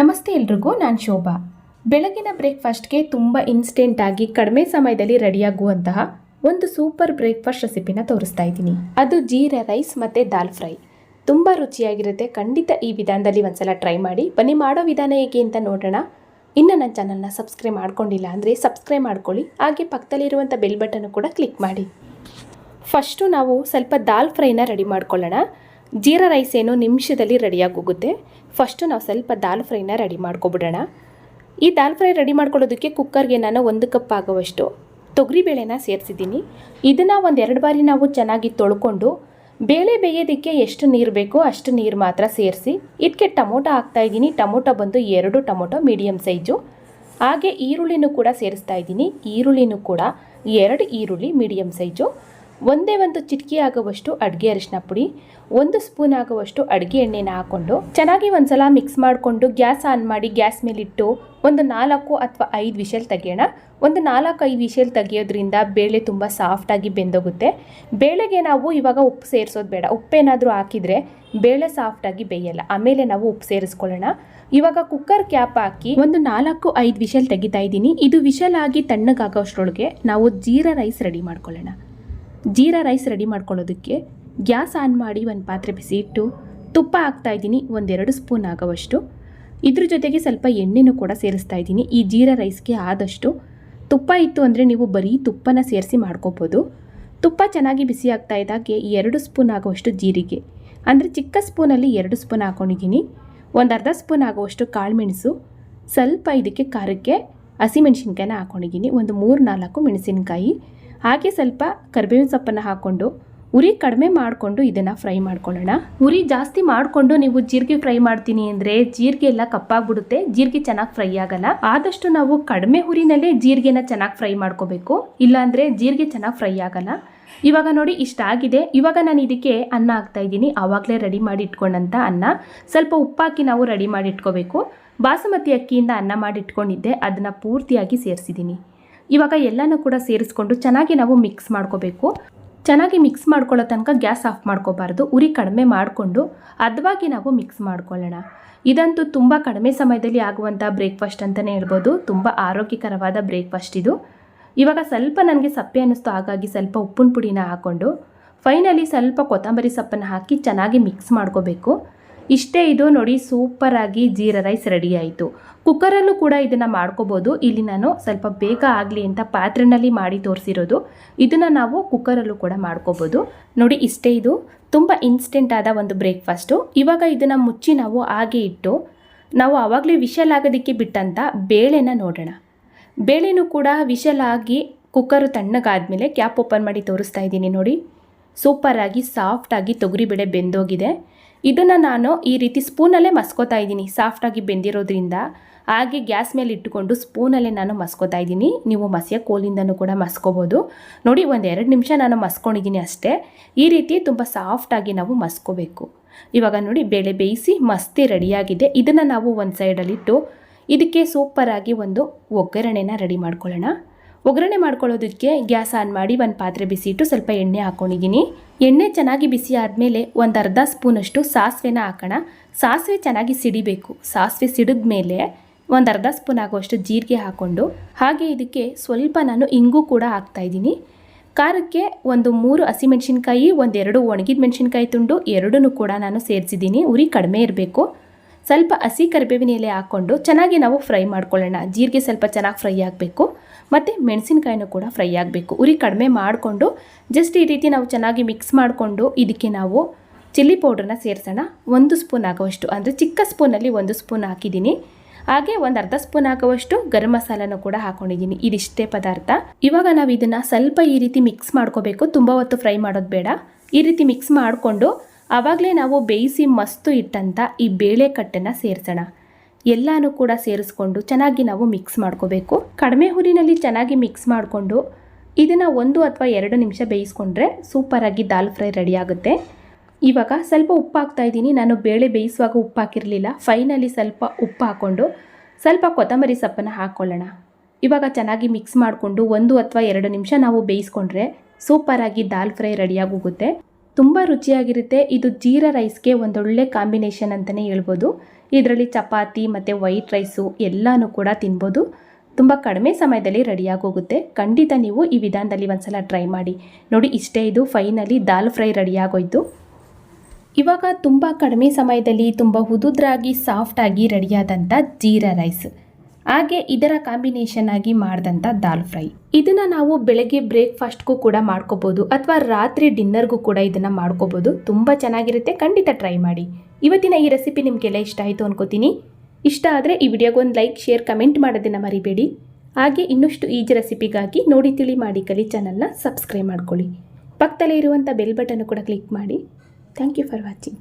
ನಮಸ್ತೆ ಎಲ್ರಿಗೂ, ನಾನು ಶೋಭಾ. ಬೆಳಗಿನ ಬ್ರೇಕ್ಫಾಸ್ಟ್ಗೆ ತುಂಬ ಇನ್ಸ್ಟೆಂಟಾಗಿ ಕಡಿಮೆ ಸಮಯದಲ್ಲಿ ರೆಡಿಯಾಗುವಂತಹ ಒಂದು ಸೂಪರ್ ಬ್ರೇಕ್ಫಾಸ್ಟ್ ರೆಸಿಪಿನ ತೋರಿಸ್ತಾ ಇದ್ದೀನಿ. ಅದು ಜೀರಾ ರೈಸ್ ಮತ್ತು ದಾಲ್ ಫ್ರೈ. ತುಂಬ ರುಚಿಯಾಗಿರುತ್ತೆ. ಖಂಡಿತ ಈ ವಿಧಾನದಲ್ಲಿ ಒಂದ್ಸಲ ಟ್ರೈ ಮಾಡಿ. ಬನ್ನಿ, ಮಾಡೋ ವಿಧಾನ ಹೇಗೆ ಅಂತ ನೋಡೋಣ. ಇನ್ನು ನನ್ನ ಚಾನಲ್ನ ಸಬ್ಸ್ಕ್ರೈಬ್ ಮಾಡ್ಕೊಂಡಿಲ್ಲ ಅಂದರೆ ಸಬ್ಸ್ಕ್ರೈಬ್ ಮಾಡ್ಕೊಳ್ಳಿ. ಹಾಗೆ ಪಕ್ಕದಲ್ಲಿರುವಂಥ ಬೆಲ್ ಬಟನ್ ಕೂಡ ಕ್ಲಿಕ್ ಮಾಡಿ. ಫಸ್ಟು ನಾವು ಸ್ವಲ್ಪ ದಾಲ್ ಫ್ರೈನ ರೆಡಿ ಮಾಡ್ಕೊಳ್ಳೋಣ. ಜೀರಾ ರೈಸ್ ಏನು ನಿಮಿಷದಲ್ಲಿ ರೆಡಿಯಾಗಿ ಹೋಗುತ್ತೆ ಫಸ್ಟು ನಾವು ಸ್ವಲ್ಪ ದಾಲ್ ಫ್ರೈನ ರೆಡಿ ಮಾಡ್ಕೊಬಿಡೋಣ. ಈ ದಾಲ್ ಫ್ರೈ ರೆಡಿ ಮಾಡ್ಕೊಳ್ಳೋದಕ್ಕೆ ಕುಕ್ಕರ್ಗೆ ನಾನು ಒಂದು ಕಪ್ ಆಗುವಷ್ಟು ತೊಗರಿಬೇಳೆನ ಸೇರಿಸಿದ್ದೀನಿ. ಇದನ್ನು ಒಂದು ಎರಡು ಬಾರಿ ನಾವು ಚೆನ್ನಾಗಿ ತೊಳ್ಕೊಂಡು ಬೇಳೆ ಬೇಯೋದಕ್ಕೆ ಎಷ್ಟು ನೀರು ಬೇಕೋ ಅಷ್ಟು ನೀರು ಮಾತ್ರ ಸೇರಿಸಿ ಇದಕ್ಕೆ ಟೊಮೊಟೊ ಹಾಕ್ತಾಯಿದ್ದೀನಿ ಟೊಮೊಟೊ ಬಂದು ಎರಡು ಟೊಮೊಟೊ ಮೀಡಿಯಮ್ ಸೈಜು. ಹಾಗೆ ಈರುಳ್ಳಿನೂ ಕೂಡ ಸೇರಿಸ್ತಾ ಇದ್ದೀನಿ. ಈರುಳ್ಳಿನೂ ಕೂಡ ಎರಡು ಈರುಳ್ಳಿ ಮೀಡಿಯಮ್ ಸೈಜು. ಒಂದೇ ಒಂದು ಚಿಟಕಿ ಆಗುವಷ್ಟು ಅಡುಗೆ ಅರಿಶಿನ ಪುಡಿ, ಒಂದು ಸ್ಪೂನ್ ಆಗುವಷ್ಟು ಅಡುಗೆ ಎಣ್ಣೆನ ಹಾಕ್ಕೊಂಡು ಚೆನ್ನಾಗಿ ಒಂದ್ಸಲ ಮಿಕ್ಸ್ ಮಾಡಿಕೊಂಡು ಗ್ಯಾಸ್ ಆನ್ ಮಾಡಿ ಗ್ಯಾಸ್ ಮೇಲಿಟ್ಟು ಒಂದು ನಾಲ್ಕು ಅಥವಾ ಐದು ವಿಷಲ್ ತೆಗೆಯೋಣ. ಒಂದು ನಾಲ್ಕು ಐದು ವಿಷಲ್ ತೆಗೆಯೋದ್ರಿಂದ ಬೇಳೆ ತುಂಬ ಸಾಫ್ಟಾಗಿ ಬೆಂದೋಗುತ್ತೆ. ಬೇಳೆಗೆ ನಾವು ಇವಾಗ ಉಪ್ಪು ಸೇರಿಸೋದು ಬೇಡ. ಉಪ್ಪೇನಾದರೂ ಹಾಕಿದರೆ ಬೇಳೆ ಸಾಫ್ಟಾಗಿ ಬೇಯಲ್ಲ. ಆಮೇಲೆ ನಾವು ಉಪ್ಪು ಸೇರಿಸ್ಕೊಳ್ಳೋಣ. ಇವಾಗ ಕುಕ್ಕರ್ ಕ್ಯಾಪ್ ಹಾಕಿ ಒಂದು ನಾಲ್ಕು ಐದು ವಿಷಲ್ ತೆಗಿತಾ ಇದ್ದೀನಿ. ಇದು ವಿಷಲ್ ಆಗಿ ತಣ್ಣಗಾಗೋಷ್ಟ್ರೊಳಗೆ ನಾವು ಜೀರಾ ರೈಸ್ ರೆಡಿ ಮಾಡ್ಕೊಳ್ಳೋಣ. ಜೀರಾ ರೈಸ್ ರೆಡಿ ಮಾಡ್ಕೊಳ್ಳೋದಕ್ಕೆ ಗ್ಯಾಸ್ ಆನ್ ಮಾಡಿ ಒಂದು ಪಾತ್ರೆ ಬಿಸಿ ಇಟ್ಟು ತುಪ್ಪ ಹಾಕ್ತಾ ಇದ್ದೀನಿ, ಒಂದೆರಡು ಸ್ಪೂನ್ ಆಗೋವಷ್ಟು. ಇದ್ರ ಜೊತೆಗೆ ಸ್ವಲ್ಪ ಎಣ್ಣೆನೂ ಕೂಡ ಸೇರಿಸ್ತಾ ಇದ್ದೀನಿ. ಈ ಜೀರಾ ರೈಸ್ಗೆ ಆದಷ್ಟು ತುಪ್ಪ ಇತ್ತು ಅಂದರೆ ನೀವು ಬರೀ ತುಪ್ಪನ ಸೇರಿಸಿ ಮಾಡ್ಕೋಬೋದು. ತುಪ್ಪ ಚೆನ್ನಾಗಿ ಬಿಸಿ ಆಗ್ತಾ ಇದ್ದಾಗೆ ಎರಡು ಸ್ಪೂನ್ ಆಗುವಷ್ಟು ಜೀರಿಗೆ. ಅಂದರೆ ಚಿಕ್ಕ ಸ್ಪೂನಲ್ಲಿ ಎರಡು ಸ್ಪೂನ್ ಹಾಕ್ಕೊಂಡಿದ್ದೀನಿ ಒಂದು ಅರ್ಧ ಸ್ಪೂನ್ ಆಗುವಷ್ಟು ಕಾಳುಮೆಣಸು, ಸ್ವಲ್ಪ ಇದಕ್ಕೆ ಖಾರಕ್ಕೆ ಹಸಿಮೆಣಸಿನ್ಕಾಯಿನ ಹಾಕ್ಕೊಂಡಿದ್ದೀನಿ ಒಂದು ಮೂರು ನಾಲ್ಕು ಮೆಣಸಿನ್ಕಾಯಿ ಹಾಗೆ ಸ್ವಲ್ಪ ಕರಿಬೇವಿನ ಸೊಪ್ಪನ್ನು ಹಾಕ್ಕೊಂಡು ಉರಿ ಕಡಿಮೆ ಮಾಡಿಕೊಂಡು ಇದನ್ನು ಫ್ರೈ ಮಾಡ್ಕೊಳ್ಳೋಣ. ಉರಿ ಜಾಸ್ತಿ ಮಾಡಿಕೊಂಡು ನೀವು ಜೀರಿಗೆ ಫ್ರೈ ಮಾಡ್ತೀನಿ ಅಂದರೆ ಜೀರಿಗೆ ಎಲ್ಲ ಕಪ್ಪಾಗ್ಬಿಡುತ್ತೆ, ಜೀರಿಗೆ ಚೆನ್ನಾಗಿ ಫ್ರೈ ಆಗಲ್ಲ. ಆದಷ್ಟು ನಾವು ಕಡಿಮೆ ಹುರಿನಲ್ಲೇ ಜೀರಿಗೆನ ಚೆನ್ನಾಗಿ ಫ್ರೈ ಮಾಡ್ಕೋಬೇಕು. ಇಲ್ಲಾಂದರೆ ಜೀರಿಗೆ ಚೆನ್ನಾಗಿ ಫ್ರೈ ಆಗಲ್ಲ. ಇವಾಗ ನೋಡಿ ಇಷ್ಟಾಗಿದೆ. ಇವಾಗ ನಾನು ಇದಕ್ಕೆ ಅನ್ನ ಹಾಕ್ತಾ ಇದ್ದೀನಿ. ಆವಾಗಲೇ ರೆಡಿ ಮಾಡಿ ಇಟ್ಕೊಂಡಂಥ ಅನ್ನ. ಸ್ವಲ್ಪ ಉಪ್ಪಾಕಿ ನಾವು ರೆಡಿ ಮಾಡಿ ಇಟ್ಕೋಬೇಕು. ಬಾಸುಮತಿ ಅಕ್ಕಿಯಿಂದ ಅನ್ನ ಮಾಡಿ ಇಟ್ಕೊಂಡಿದ್ದೆ. ಅದನ್ನು ಪೂರ್ತಿಯಾಗಿ ಸೇರಿಸಿದ್ದೀನಿ. ಇವಾಗ ಎಲ್ಲನೂ ಕೂಡ ಸೇರಿಸ್ಕೊಂಡು ಚೆನ್ನಾಗಿ ನಾವು ಮಿಕ್ಸ್ ಮಾಡ್ಕೋಬೇಕು. ಚೆನ್ನಾಗಿ ಮಿಕ್ಸ್ ಮಾಡ್ಕೊಳ್ಳೋ ತನಕ ಗ್ಯಾಸ್ ಆಫ್ ಮಾಡ್ಕೋಬಾರ್ದು. ಉರಿ ಕಡಿಮೆ ಮಾಡಿಕೊಂಡು ಅದವಾಗಿ ನಾವು ಮಿಕ್ಸ್ ಮಾಡ್ಕೊಳ್ಳೋಣ. ಇದಂತೂ ತುಂಬ ಕಡಿಮೆ ಸಮಯದಲ್ಲಿ ಆಗುವಂಥ ಬ್ರೇಕ್ಫಾಸ್ಟ್ ಅಂತಲೇ ಹೇಳ್ಬೋದು. ತುಂಬ ಆರೋಗ್ಯಕರವಾದ ಬ್ರೇಕ್ಫಾಸ್ಟ್ ಇದು. ಇವಾಗ ಸ್ವಲ್ಪ ನನಗೆ ಸಪ್ಪೆ ಅನ್ನಿಸ್ತು, ಹಾಗಾಗಿ ಸ್ವಲ್ಪ ಉಪ್ಪಿನ ಪುಡಿನ ಹಾಕ್ಕೊಂಡು ಫೈನಲಿ ಸ್ವಲ್ಪ ಕೊತ್ತಂಬರಿ ಸೊಪ್ಪನ್ನು ಹಾಕಿ ಚೆನ್ನಾಗಿ ಮಿಕ್ಸ್ ಮಾಡ್ಕೋಬೇಕು. ಇಷ್ಟೇ ಇದು ನೋಡಿ ಸೂಪರಾಗಿ ಜೀರಾ ರೈಸ್ ರೆಡಿ ಆಯಿತು. ಕುಕ್ಕರಲ್ಲೂ ಕೂಡ ಇದನ್ನು ಮಾಡ್ಕೋಬೋದು. ಇಲ್ಲಿ ನಾನು ಸ್ವಲ್ಪ ಬೇಗ ಆಗಲಿ ಅಂತ ಪಾತ್ರೆನಲ್ಲಿ ಮಾಡಿ ತೋರಿಸಿರೋದು. ಇದನ್ನು ನಾವು ಕುಕ್ಕರಲ್ಲೂ ಕೂಡ ಮಾಡ್ಕೋಬೋದು. ನೋಡಿ ಇಷ್ಟೇ ಇದು. ತುಂಬ ಇನ್ಸ್ಟೆಂಟ್ ಆದ ಒಂದು ಬ್ರೇಕ್ಫಾಸ್ಟು ಇವಾಗ ಇದನ್ನು ಮುಚ್ಚಿ ನಾವು ಹಾಗೆ ಇಟ್ಟು, ನಾವು ಆವಾಗಲೇ ವಿಶಲ್ ಆಗೋದಕ್ಕೆ ಬಿಟ್ಟಂಥ ಬೇಳೆನ ನೋಡೋಣ. ಬೇಳೆನೂ ಕೂಡ ವಿಷಲ್ ಆಗಿ ಕುಕ್ಕರು ತಣ್ಣಗಾದ್ಮೇಲೆ ಕ್ಯಾಪ್ ಓಪನ್ ಮಾಡಿ ತೋರಿಸ್ತಾ ಇದ್ದೀನಿ ನೋಡಿ. ಸೂಪರಾಗಿ ಸಾಫ್ಟಾಗಿ ತೊಗರಿಬೇಳೆ ಬೆಂದೋಗಿದೆ. ಇದನ್ನು ನಾನು ಈ ರೀತಿ ಸ್ಪೂನಲ್ಲೇ ಮಸ್ಕೋತಾ ಇದ್ದೀನಿ. ಸಾಫ್ಟಾಗಿ ಬೆಂದಿರೋದ್ರಿಂದ. ಹಾಗೆ ಗ್ಯಾಸ್ ಮೇಲೆ ಇಟ್ಟುಕೊಂಡು ಸ್ಪೂನಲ್ಲೇ ನಾನು ಮಸ್ಕೋತಾ ಇದ್ದೀನಿ. ನೀವು ಮಸಿಯ ಕೋಲಿಂದನೂ ಕೂಡ ಮಸ್ಕೋಬೋದು. ನೋಡಿ ಒಂದು ಎರಡು ನಿಮಿಷ ನಾನು ಮಸ್ಕೊಂಡಿದ್ದೀನಿ ಅಷ್ಟೇ. ಈ ರೀತಿ ತುಂಬ ಸಾಫ್ಟಾಗಿ ನಾವು ಮಸ್ಕೋಬೇಕು. ಇವಾಗ ನೋಡಿ, ಬೇಳೆ ಬೇಯಿಸಿ ಮಸ್ತಿ ರೆಡಿಯಾಗಿದೆ. ಇದನ್ನು ನಾವು ಒಂದು ಸೈಡಲ್ಲಿಟ್ಟು ಇದಕ್ಕೆ ಸೂಪರಾಗಿ ಒಂದು ಒಗ್ಗರಣೆನ ರೆಡಿ ಮಾಡ್ಕೊಳ್ಳೋಣ. ಒಗ್ಗರಣೆ ಮಾಡ್ಕೊಳ್ಳೋದಕ್ಕೆ ಗ್ಯಾಸ್ ಆನ್ ಮಾಡಿ ಒಂದು ಪಾತ್ರೆ ಬಿಸಿ ಇಟ್ಟು ಸ್ವಲ್ಪ ಎಣ್ಣೆ ಹಾಕ್ಕೊಂಡಿದ್ದೀನಿ ಎಣ್ಣೆ ಚೆನ್ನಾಗಿ ಬಿಸಿ ಆದಮೇಲೆ ಒಂದು ಅರ್ಧ ಸ್ಪೂನಷ್ಟು ಸಾಸಿವೆನ ಹಾಕೋಣ. ಸಾಸಿವೆ ಚೆನ್ನಾಗಿ ಸಿಡಿಬೇಕು. ಸಾಸಿವೆ ಸಿಡಿದ ಮೇಲೆ ಒಂದು ಅರ್ಧ ಸ್ಪೂನ್ ಆಗುವಷ್ಟು ಜೀರಿಗೆ ಹಾಕ್ಕೊಂಡು, ಹಾಗೆ ಇದಕ್ಕೆ ಸ್ವಲ್ಪ ನಾನು ಇಂಗು ಕೂಡ ಹಾಕ್ತಾಯಿದ್ದೀನಿ ಖಾರಕ್ಕೆ ಒಂದು ಮೂರು ಹಸಿಮೆಣಸಿನ್ಕಾಯಿ, ಒಂದೆರಡು ಒಣಗಿದ ಮೆಣಸಿನ್ಕಾಯಿ ತುಂಡು ಎರಡೂ ಕೂಡ ನಾನು ಸೇರಿಸಿದ್ದೀನಿ. ಉರಿ ಕಡಿಮೆ ಇರಬೇಕು. ಸ್ವಲ್ಪ ಹಸಿ ಕರಿಬೇವಿನ ಎಲೆ ಹಾಕ್ಕೊಂಡು ಚೆನ್ನಾಗಿ ನಾವು ಫ್ರೈ ಮಾಡ್ಕೊಳ್ಳೋಣ. ಜೀರಿಗೆ ಸ್ವಲ್ಪ ಚೆನ್ನಾಗಿ ಫ್ರೈ ಆಗಬೇಕು. ಮತ್ತು ಮೆಣಸಿನಕಾಯಿನೂ ಕೂಡ ಫ್ರೈ ಆಗಬೇಕು. ಉರಿ ಕಡಿಮೆ ಮಾಡಿಕೊಂಡು ಜಸ್ಟ್ ಈ ರೀತಿ ನಾವು ಚೆನ್ನಾಗಿ ಮಿಕ್ಸ್ ಮಾಡಿಕೊಂಡು ಇದಕ್ಕೆ ನಾವು ಚಿಲ್ಲಿ ಪೌಡ್ರನ್ನ ಸೇರಿಸೋಣ. ಒಂದು ಸ್ಪೂನ್ ಆಗುವಷ್ಟು, ಅಂದರೆ ಚಿಕ್ಕ ಸ್ಪೂನಲ್ಲಿ ಒಂದು ಸ್ಪೂನ್ ಹಾಕಿದ್ದೀನಿ. ಹಾಗೆ ಒಂದು ಅರ್ಧ ಸ್ಪೂನ್ ಆಗುವಷ್ಟು ಗರಂ ಮಸಾಲನೂ ಕೂಡ ಹಾಕ್ಕೊಂಡಿದ್ದೀನಿ ಇದಿಷ್ಟೇ ಪದಾರ್ಥ. ಇವಾಗ ನಾವು ಇದನ್ನು ಸ್ವಲ್ಪ ಈ ರೀತಿ ಮಿಕ್ಸ್ ಮಾಡ್ಕೋಬೇಕು. ತುಂಬ ಹೊತ್ತು ಫ್ರೈ ಮಾಡೋದು ಬೇಡ. ಈ ರೀತಿ ಮಿಕ್ಸ್ ಮಾಡಿಕೊಂಡು ಆವಾಗಲೇ ನಾವು ಬೇಯಿಸಿ ಮಸ್ತು ಇಟ್ಟಂಥ ಈ ಬೇಳೆ ಕಟ್ಟನ್ನು ಸೇರಿಸೋಣ. ಎಲ್ಲನೂ ಕೂಡ ಸೇರಿಸ್ಕೊಂಡು ಚೆನ್ನಾಗಿ ನಾವು ಮಿಕ್ಸ್ ಮಾಡ್ಕೋಬೇಕು. ಕಡಿಮೆ ಹುರಿನಲ್ಲಿ ಚೆನ್ನಾಗಿ ಮಿಕ್ಸ್ ಮಾಡಿಕೊಂಡು ಇದನ್ನು ಒಂದು ಅಥವಾ ಎರಡು ನಿಮಿಷ ಬೇಯಿಸ್ಕೊಂಡ್ರೆ ಸೂಪರಾಗಿ ದಾಲ್ ಫ್ರೈ ರೆಡಿ ಆಗುತ್ತೆ. ಇವಾಗ ಸ್ವಲ್ಪ ಉಪ್ಪು ಹಾಕ್ತಾ ಇದ್ದೀನಿ. ನಾನು ಬೇಳೆ ಬೇಯಿಸುವಾಗ ಉಪ್ಪು ಹಾಕಿರಲಿಲ್ಲ ಫೈನಲಿ ಸ್ವಲ್ಪ ಉಪ್ಪು ಹಾಕ್ಕೊಂಡು ಸ್ವಲ್ಪ ಕೊತ್ತಂಬರಿ ಸೊಪ್ಪನ್ನು ಹಾಕ್ಕೊಳ್ಳೋಣ ಇವಾಗ ಚೆನ್ನಾಗಿ ಮಿಕ್ಸ್ ಮಾಡಿಕೊಂಡು ಒಂದು ಅಥವಾ ಎರಡು ನಿಮಿಷ ನಾವು ಬೇಯಿಸ್ಕೊಂಡ್ರೆ ಸೂಪರಾಗಿ ದಾಲ್ ಫ್ರೈ ರೆಡಿಯಾಗಿ ಹೋಗುತ್ತೆ ತುಂಬ ರುಚಿಯಾಗಿರುತ್ತೆ. ಇದು ಜೀರಾ ರೈಸ್ಗೆ ಒಂದೊಳ್ಳೆ ಕಾಂಬಿನೇಷನ್ ಅಂತಲೇ ಹೇಳ್ಬೋದು. ಇದರಲ್ಲಿ ಚಪಾತಿ ಮತ್ತು ವೈಟ್ ರೈಸು ಎಲ್ಲಾನು ಕೂಡ ತಿನ್ಬೋದು. ತುಂಬ ಕಡಿಮೆ ಸಮಯದಲ್ಲಿ ರೆಡಿಯಾಗಿ ಹೋಗುತ್ತೆ. ಖಂಡಿತ ನೀವು ಈ ವಿಧಾನದಲ್ಲಿ ಒಂದ್ಸಲ ಟ್ರೈ ಮಾಡಿ. ನೋಡಿ, ಇಷ್ಟೇ ಇದು ಫೈನಲಿ ದಾಲ್ ಫ್ರೈ ರೆಡಿಯಾಗೋಯ್ತು. ಇವಾಗ ತುಂಬ ಕಡಿಮೆ ಸಮಯದಲ್ಲಿ ತುಂಬ ಹುದುದ್ರಾಗಿ, ಸಾಫ್ಟಾಗಿ ರೆಡಿಯಾದಂಥ ಜೀರಾ ರೈಸ್. ಹಾಗೆ ಇದರ ಕಾಂಬಿನೇಷನ್ ಆಗಿ ಮಾಡಿದಂಥ ದಾಲ್ ಫ್ರೈ. ಇದನ್ನು ನಾವು ಬೆಳಗ್ಗೆ ಬ್ರೇಕ್ಫಾಸ್ಟ್ಗೂ ಕೂಡ ಮಾಡ್ಕೋಬೋದು ಅಥವಾ ರಾತ್ರಿ ಡಿನ್ನರ್ಗೂ ಕೂಡ ಇದನ್ನು ಮಾಡ್ಕೋಬೋದು. ತುಂಬ ಚೆನ್ನಾಗಿರುತ್ತೆ. ಖಂಡಿತ ಟ್ರೈ ಮಾಡಿ. ಇವತ್ತಿನ ಈ ರೆಸಿಪಿ ನಿಮಗೆಲ್ಲ ಇಷ್ಟ ಆಯಿತು ಅನ್ಕೋತೀನಿ. ಇಷ್ಟ ಆದರೆ ಈ ವಿಡಿಯೋಗೆ ಒಂದು ಲೈಕ್, ಶೇರ್, ಕಮೆಂಟ್ ಮಾಡೋದನ್ನು ಮರಿಬೇಡಿ. ಹಾಗೆ ಇನ್ನಷ್ಟು ಈಜಿ ರೆಸಿಪಿಗಾಗಿ ನೋಡಿ ತಿಳಿ ಮಾಡಿ ಕಲಿ ಚಾನಲ್ನ ಸಬ್ಸ್ಕ್ರೈಬ್ ಮಾಡ್ಕೊಳ್ಳಿ. ಪಕ್ಕದಲ್ಲೇ ಇರುವಂಥ ಬೆಲ್ ಬಟನ್ ಕೂಡ ಕ್ಲಿಕ್ ಮಾಡಿ. Thank you for watching.